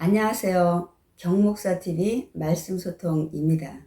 안녕하세요. 경목사TV 말씀소통입니다.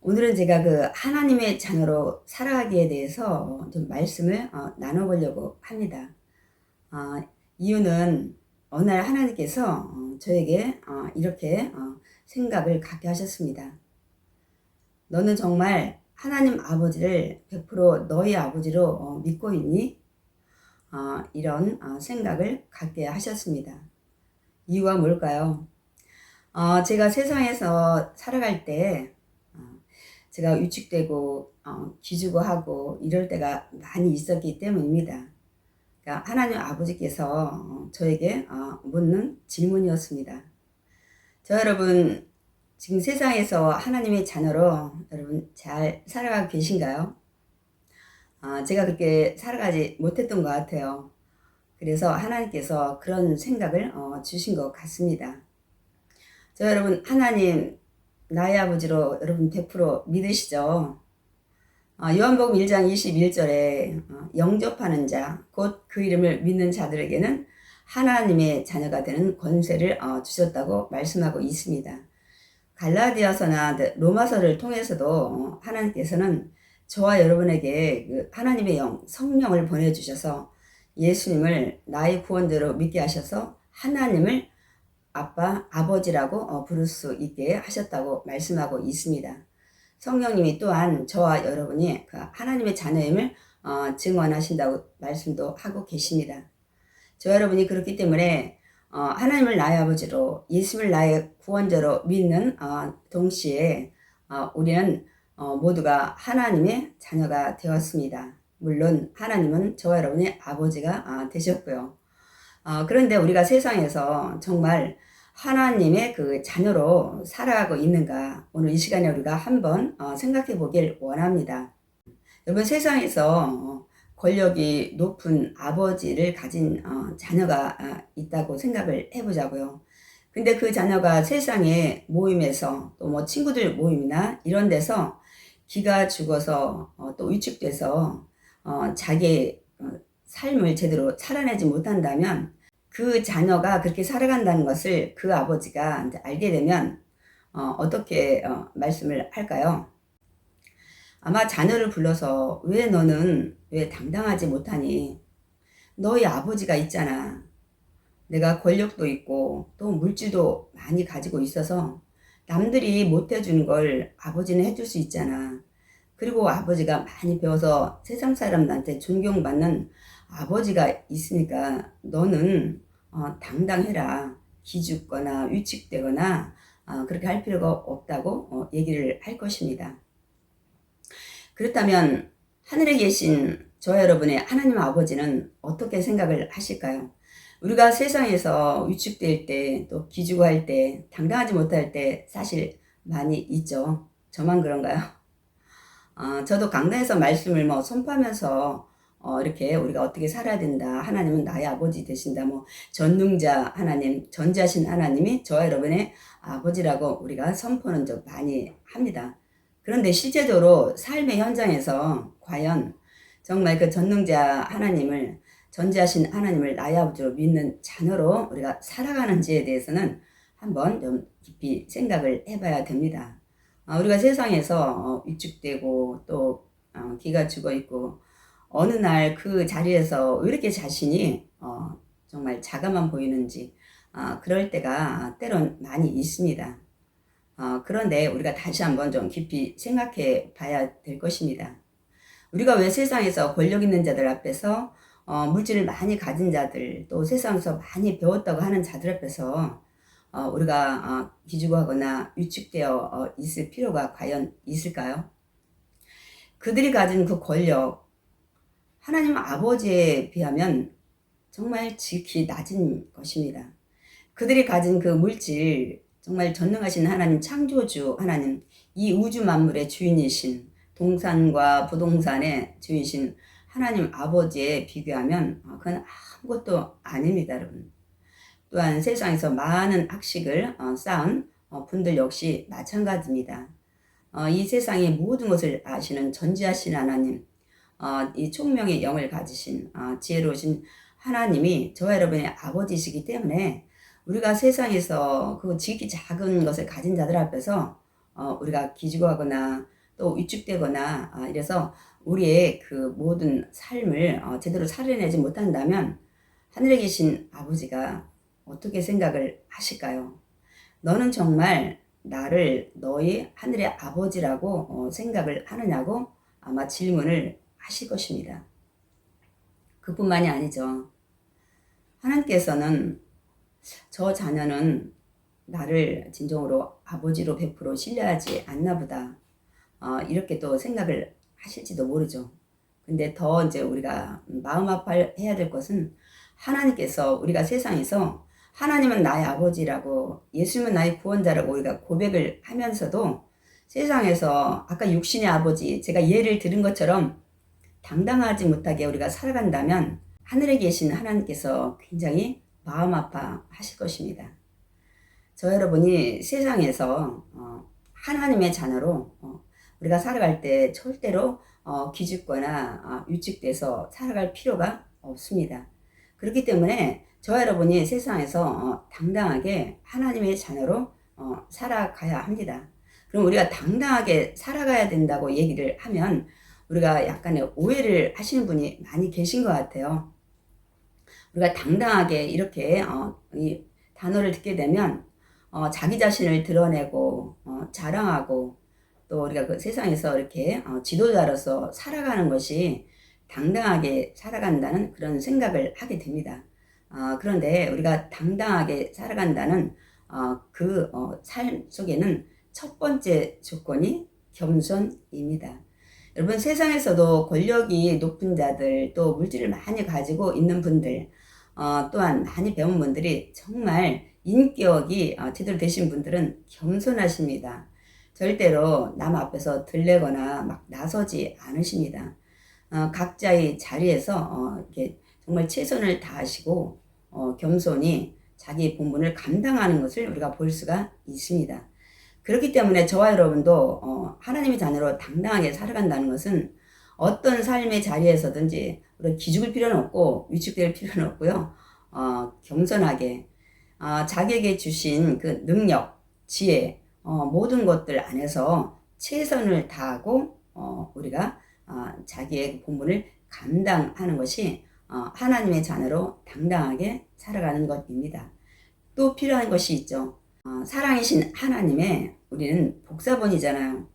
오늘은 제가 그 하나님의 자녀로 살아가기에 대해서 좀 말씀을 어, 나눠보려고 합니다. 어, 이유는 어느 날 하나님께서 어, 저에게 어, 이렇게 어, 생각을 갖게 하셨습니다. 너는 정말 하나님 아버지를 100% 너희 아버지로 어, 믿고 있니? 어, 이런 어, 생각을 갖게 하셨습니다. 이유가 뭘까요? 어, 제가 세상에서 살아갈 때, 어, 제가 위축되고, 어, 기주고 하고, 이럴 때가 많이 있었기 때문입니다. 그러니까 하나님 아버지께서 어, 저에게 어, 묻는 질문이었습니다. 저 여러분, 지금 세상에서 하나님의 자녀로 여러분 잘 살아가고 계신가요? 어, 제가 그렇게 살아가지 못했던 것 같아요. 그래서 하나님께서 그런 생각을 어, 주신 것 같습니다. 저 여러분 하나님 나의 아버지로 여러분 100% 믿으시죠? 어, 요한복음 1장 21절에 어, 영접하는 자, 곧 그 이름을 믿는 자들에게는 하나님의 자녀가 되는 권세를 어, 주셨다고 말씀하고 있습니다. 갈라디아서나 로마서를 통해서도 어, 하나님께서는 저와 여러분에게 그 하나님의 영, 성령을 보내주셔서 예수님을 나의 구원대로 믿게 하셔서 하나님을 아빠, 아버지라고 어, 부를 수 있게 하셨다고 말씀하고 있습니다. 성령님이 또한 저와 여러분이 그 하나님의 자녀임을 어, 증언하신다고 말씀도 하고 계십니다. 저 여러분이 그렇기 때문에 어, 하나님을 나의 아버지로 예수님을 나의 구원자로 믿는 동시에 우리는 모두가 하나님의 자녀가 되었습니다. 물론 하나님은 저와 여러분의 아버지가 아, 되셨고요. 어, 그런데 우리가 세상에서 정말 하나님의 그 자녀로 살아가고 있는가 오늘 이 시간에 우리가 한번 어, 생각해 보길 원합니다. 여러분 세상에서 어, 권력이 높은 아버지를 가진 자녀가 아, 있다고 생각을 해보자고요. 근데 그 자녀가 세상의 모임에서 또 뭐 친구들 모임이나 이런 데서 기가 죽어서 또 위축돼서 어, 자기의 어, 삶을 제대로 살아내지 못한다면 그 자녀가 그렇게 살아간다는 것을 그 아버지가 이제 알게 되면 어, 떻게 어, 말씀을 할까요? 아마 자녀를 불러서 왜 너는 왜 당당하지 못하니? 너희 아버지가 있잖아. 내가 권력도 있고 또 물질도 많이 가지고 있어서 남들이 못 해준 걸 아버지는 해줄 수 있잖아. 그리고 아버지가 많이 배워서 세상 사람들한테 존경받는 아버지가 있으니까 너는 어, 당당해라. 기죽거나 위축되거나 어, 그렇게 할 필요가 없다고 어, 얘기를 할 것입니다. 그렇다면 하늘에 계신 저 여러분의 하나님 아버지는 어떻게 생각을 하실까요? 우리가 세상에서 위축될 때, 또 기주고 할 때, 당당하지 못할 때 사실 많이 있죠. 저만 그런가요? 어, 저도 강단에서 말씀을 뭐 선포하면서 어, 이렇게 우리가 어떻게 살아야 된다. 하나님은 나의 아버지 되신다. 뭐 전능자 하나님, 전지하신 하나님이 저와 여러분의 아버지라고 우리가 선포는 좀 많이 합니다. 그런데 실제적으로 삶의 현장에서 과연 정말 그 전능자 하나님을 전지하신 하나님을 나의 아버지로 믿는 자녀로 우리가 살아가는지에 대해서는 한번 좀 깊이 생각을 해봐야 됩니다. 어, 우리가 세상에서 어, 위축되고 또 어, 기가 죽어 있고 어느 날 그 자리에서 왜 이렇게 자신이 정말 작아만 보이는지 그럴 때가 때론 많이 있습니다. 그런데 우리가 다시 한번 좀 깊이 생각해 봐야 될 것입니다. 우리가 왜 세상에서 권력 있는 자들 앞에서 물질을 많이 가진 자들 또 세상에서 많이 배웠다고 하는 자들 앞에서 어, 우리가 어, 기죽하거나 위축되어 어, 있을 필요가 과연 있을까요? 그들이 가진 그 권력, 하나님 아버지에 비하면 정말 지극히 낮은 것입니다. 그들이 가진 그 물질, 정말 전능하신 하나님 창조주 하나님, 이 우주 만물의 주인이신 동산과 부동산의 주인이신 하나님 아버지에 비교하면 어, 그건 아무것도 아닙니다, 여러분. 또한 세상에서 많은 학식을 어, 쌓은 어, 분들 역시 마찬가지입니다. 어, 이 세상의 모든 것을 아시는 전지하신 하나님, 이 총명의 영을 가지신 지혜로우신 하나님이 저와 여러분의 아버지시기 때문에 우리가 세상에서 그 지극히 작은 것을 가진 자들 앞에서 어, 우리가 기죽어하거나 또 위축되거나 아, 이래서 우리의 그 모든 삶을 어, 제대로 살려내지 못한다면 하늘에 계신 아버지가 어떻게 생각을 하실까요? 너는 정말 나를 너희 하늘의 아버지라고 어, 생각을 하느냐고 아마 질문을 하실 것입니다. 그뿐만이 아니죠. 하나님께서는 저 자녀는 나를 진정으로 아버지로 100% 신뢰하지 않나 보다. 어, 이렇게 또 생각을 하실지도 모르죠. 근데 더 이제 우리가 마음 아파해야 될 것은 하나님께서 우리가 세상에서 하나님은 나의 아버지라고 예수님은 나의 구원자라고 우리가 고백을 하면서도 세상에서 아까 육신의 아버지 제가 예를 들은 것처럼 당당하지 못하게 우리가 살아간다면 하늘에 계신 하나님께서 굉장히 마음 아파 하실 것입니다. 저 여러분이 세상에서 어, 하나님의 자녀로 어, 우리가 살아갈 때 절대로 어, 기죽거나 어, 위축돼서 살아갈 필요가 없습니다. 그렇기 때문에 저 여러분이 세상에서 어, 당당하게 하나님의 자녀로 어, 살아가야 합니다. 그럼 우리가 당당하게 살아가야 된다고 얘기를 하면 우리가 약간의 오해를 하시는 분이 많이 계신 것 같아요. 우리가 당당하게 이렇게 어, 이 단어를 듣게 되면 어, 자기 자신을 드러내고 어, 자랑하고 또 우리가 그 세상에서 이렇게 어, 지도자로서 살아가는 것이 당당하게 살아간다는 그런 생각을 하게 됩니다. 어, 그런데 우리가 당당하게 살아간다는 어, 그삶 속에는 첫 번째 조건이 겸손입니다. 여러분 세상에서도 권력이 높은 자들 또 물질을 많이 가지고 있는 분들 어, 또한 많이 배운 분들이 정말 인격이 어, 제대로 되신 분들은 겸손하십니다. 절대로 남 앞에서 들레거나 막 나서지 않으십니다. 어, 각자의 자리에서 어, 이렇게 정말 최선을 다하시고 어, 겸손히 자기 본분을 감당하는 것을 우리가 볼 수가 있습니다. 그렇기 때문에 저와 여러분도 어, 하나님의 자녀로 당당하게 살아간다는 것은 어떤 삶의 자리에서든지 우리 기죽을 필요는 없고 위축될 필요는 없고요. 어, 겸손하게 어, 자기에게 주신 그 능력, 지혜, 어, 모든 것들 안에서 최선을 다하고 어, 우리가 어, 자기의 본분을 감당하는 것이 어, 하나님의 자녀로 당당하게 살아가는 것입니다. 또 필요한 것이 있죠. 어, 사랑이신 하나님의 우리는 복사본이잖아요.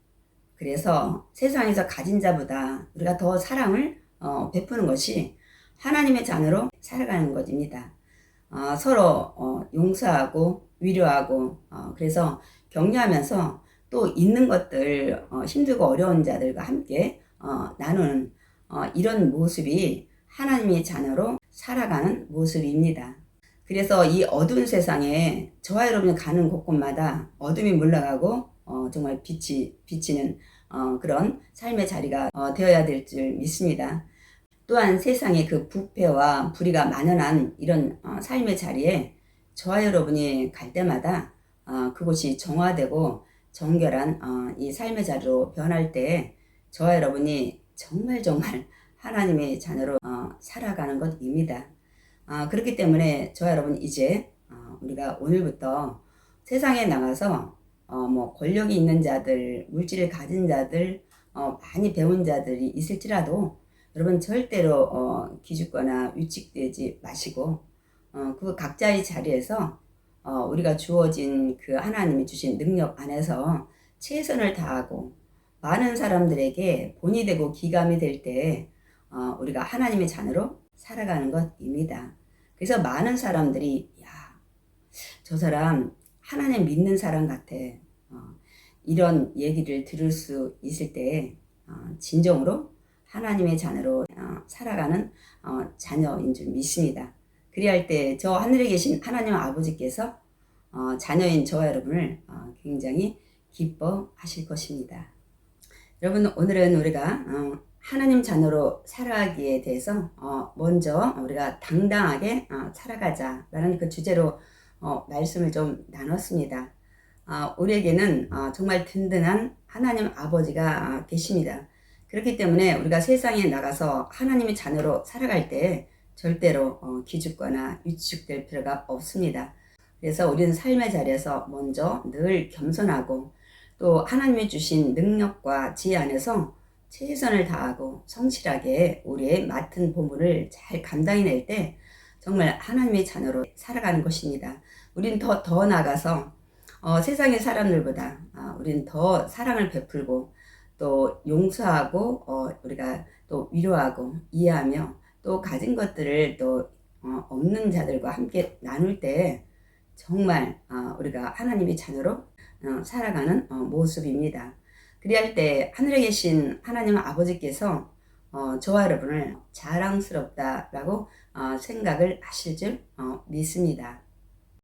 그래서 세상에서 가진 자보다 우리가 더 사랑을 어, 베푸는 것이 하나님의 자녀로 살아가는 것입니다. 어, 서로 어, 용서하고 위로하고 어, 그래서 격려하면서 또 있는 것들 어, 힘들고 어려운 자들과 함께 어, 나누는 어, 이런 모습이 하나님의 자녀로 살아가는 모습입니다. 그래서 이 어두운 세상에 저와 여러분이 가는 곳곳마다 어둠이 물러가고 어, 정말 빛이 비치는 어, 그런 삶의 자리가 어, 되어야 될 줄 믿습니다. 또한 세상에 그 부패와 불의가 만연한 이런 어, 삶의 자리에 저와 여러분이 갈 때마다 어, 그곳이 정화되고 정결한 어, 이 삶의 자리로 변할 때 저와 여러분이 정말 정말 하나님의 자녀로 어, 살아가는 것입니다. 아, 그렇기 때문에 저와 여러분 이제 어, 우리가 오늘부터 세상에 나가서 어, 뭐 권력이 있는 자들, 물질을 가진 자들, 어, 많이 배운 자들이 있을지라도 여러분 절대로 어, 기죽거나 위축되지 마시고 어, 그 각자의 자리에서 어, 우리가 주어진 그 하나님이 주신 능력 안에서 최선을 다하고 많은 사람들에게 본이 되고 기감이 될 때 어, 우리가 하나님의 자녀로 살아가는 것입니다. 그래서 많은 사람들이 야, 저 사람 하나님 믿는 사람 같아. 어, 이런 얘기를 들을 수 있을 때 어, 진정으로 하나님의 자녀로 어, 살아가는 어, 자녀인 줄 믿습니다. 그리할 때 저 하늘에 계신 하나님 아버지께서 어, 자녀인 저와 여러분을 어, 굉장히 기뻐하실 것입니다. 여러분 오늘은 우리가 어, 하나님 자녀로 살아가기에 대해서 어, 먼저 우리가 당당하게 어, 살아가자라는 그 주제로 어, 말씀을 좀 나눴습니다. 어, 우리에게는 어, 정말 든든한 하나님 아버지가 어, 계십니다. 그렇기 때문에 우리가 세상에 나가서 하나님의 자녀로 살아갈 때 절대로 어, 기죽거나 위축될 필요가 없습니다. 그래서 우리는 삶의 자리에서 먼저 늘 겸손하고 또 하나님이 주신 능력과 지혜 안에서 최선을 다하고 성실하게 우리의 맡은 보물을 잘 감당해낼 때 정말 하나님의 자녀로 살아가는 것입니다. 우린 더, 더 나가서 어, 세상의 사람들보다 아, 우린 더 사랑을 베풀고 또 용서하고 어, 우리가 또 위로하고 이해하며 또 가진 것들을 또 어, 없는 자들과 함께 나눌 때 정말 어, 우리가 하나님의 자녀로 어, 살아가는 어, 모습입니다. 그리할 때 하늘에 계신 하나님 아버지께서 어, 저와 여러분을 자랑스럽다라고 어, 생각을 하실 줄 어, 믿습니다.